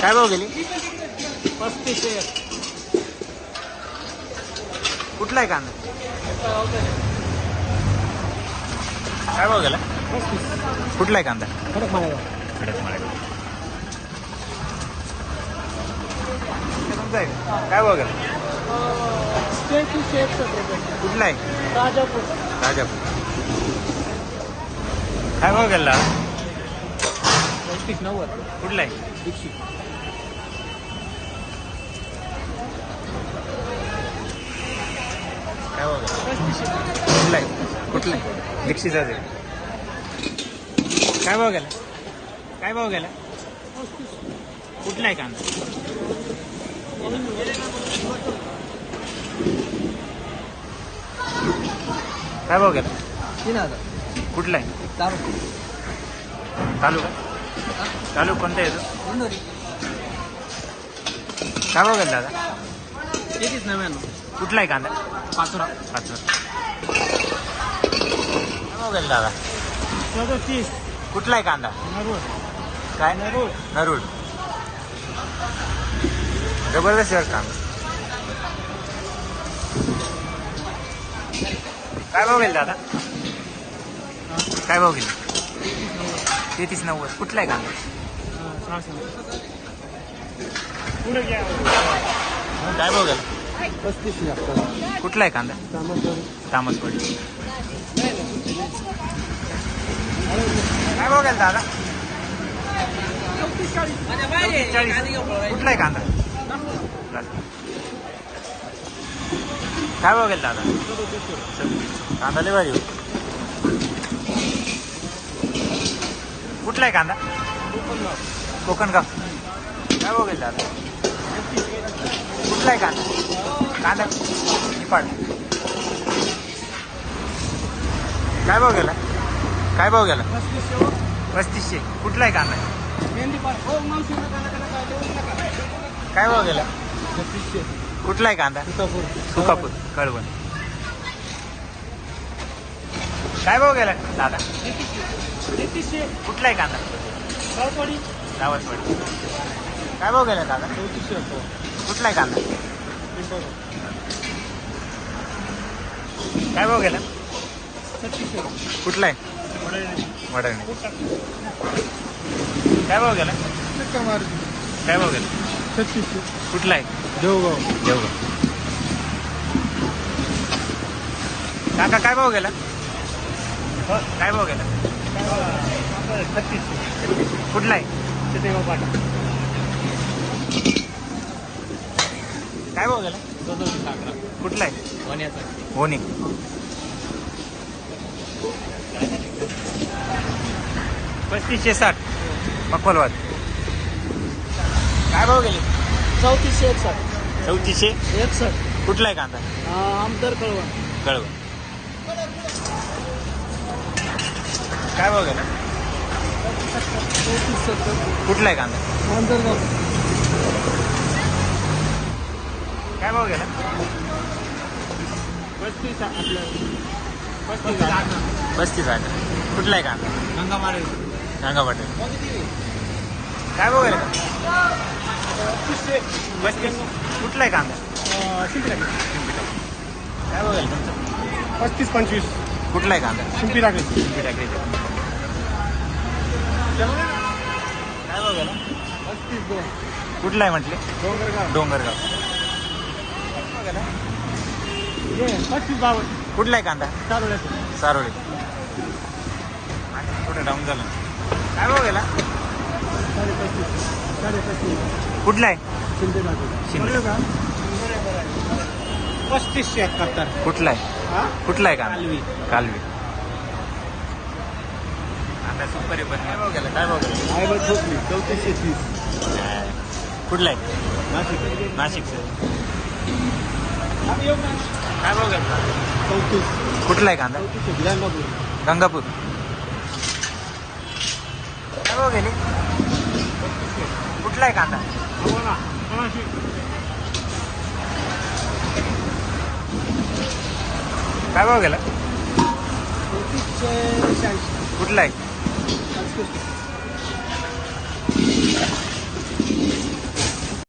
काय भाव गेली? पस्तीसशे. कुठला आहे कांदा? काय भाव गेला? पस्तीस कुठला आहे कांदा? खडक माळेगाव. खडक माळेगाव. तुमचा आहे? का? काय भाव गेला? कुठला आहे? राजापूर. राजापूर. काय भाव गेला? पस्तीस नव्वद. कुठला आहे? दीक्षित काय पस्तीसशे कुठला आहे. कुठला दीक्षितचा काय भाव गेला? काय भाव गेला? कुठला आहे कांदा? काय भाव गेला? तीन हजार. कुठला आहे दारू तालुका? तालुका कोणता येतो काय भाव गेला दादा? तेहतीस नव्याण्णव. कुठला आहे कांदा? पाचोरा. पाच काय भाव गेला दादा. सदतीस कुठला आहे कांदा? नरूळ काय? नरूळ नरुड. जबरदस्त आहे कांदा. काय भाव गेला दादा? काय भाव गेले? तेहतीस नव्वद. कुठला आहे कांदा काय भाव गेला? कुठला आहे कांदा? तामसवाडी. काय बघायला दादा चाळीस. कुठला आहे कांदा? काय बघायला दादा कांदा लय भारी कुठला आहे कांदा? कोकणगाव. काय बघायला दादा कुठला आहे कांदा? कांदा. पाड. काय भाव गेला? काय भाव गेला? पस्तीसशे. कुठला आहे कांदा? काय भाव गेला? कुठला आहे कांदा? सीतापूर सुकापूर. कळवण काय भाव गेला? दादा. कुठला आहे कांदा? कळपडी काय भाव गेला दादा? कुठला आहे कांदा? काय भाव गेला? कुठला आहे वडळणे काय भाव गेला? काय भाव गेला? छत्तीसशे कुठला आहे देवगाव. देवगाव. काका काय भाव गेला? काय भाव गेला? छत्तीसशे कुठला आहे काय भाव गेला कुठला आहे? होणे पस्तीसशे साठ. मक्कोलवाद काय भाव गेले? चौतीसशे एकसष्ट चौतीसशे? एकसष्ट कुठला आहे कांदा? आमदार कळवण कळव. काय भाव गेला? कुठला आहे कांदा? आंतरगाव काय भाव गेला? पस्तीस आपलं. पस्तीस पस्तीस आठ. कुठला आहे कांदा गंगामारे. सांगा पाटील काय भाव गेला? पस्तीस. कुठला आहे कांदा? काय भाव गेला? तुमचा पस्तीस पंचवीस. कुठला आहे कांदा? शिंपी टाकली. पिंपरी टाकळीचा. काय भाव गेला? पस्तीस दोन. कुठला आहे म्हटले? डोंगरगाव. डोंगरगाव. पस्तीस बावन्न. कुठला आहे कांदा? चालवण्याचं सारोळी कुठे डाऊन झालं. काय भाव गेला? कुठला आहे? शिंदे. टाकली शिंदे. का पस्तीसशे एकाहत्तर. कुठला आहे? हा? कुठला आहे कांदा? कालवी. कालवी. कांदा सुपर आहे पण काय भाव गेला? काय भाव गेला? चौतीसशे तीस? कुठला आहे? नाशिक. नाशिकचं. काय भाव गेला चौतीस कुठला आहे कांदा? चौतीसशे गंगापूर. गंगापूर काय भाव गेले? कुठला आहे कांदा? काय भाव गेला? चौतीसशे शहाऐंशी कुठला आहे?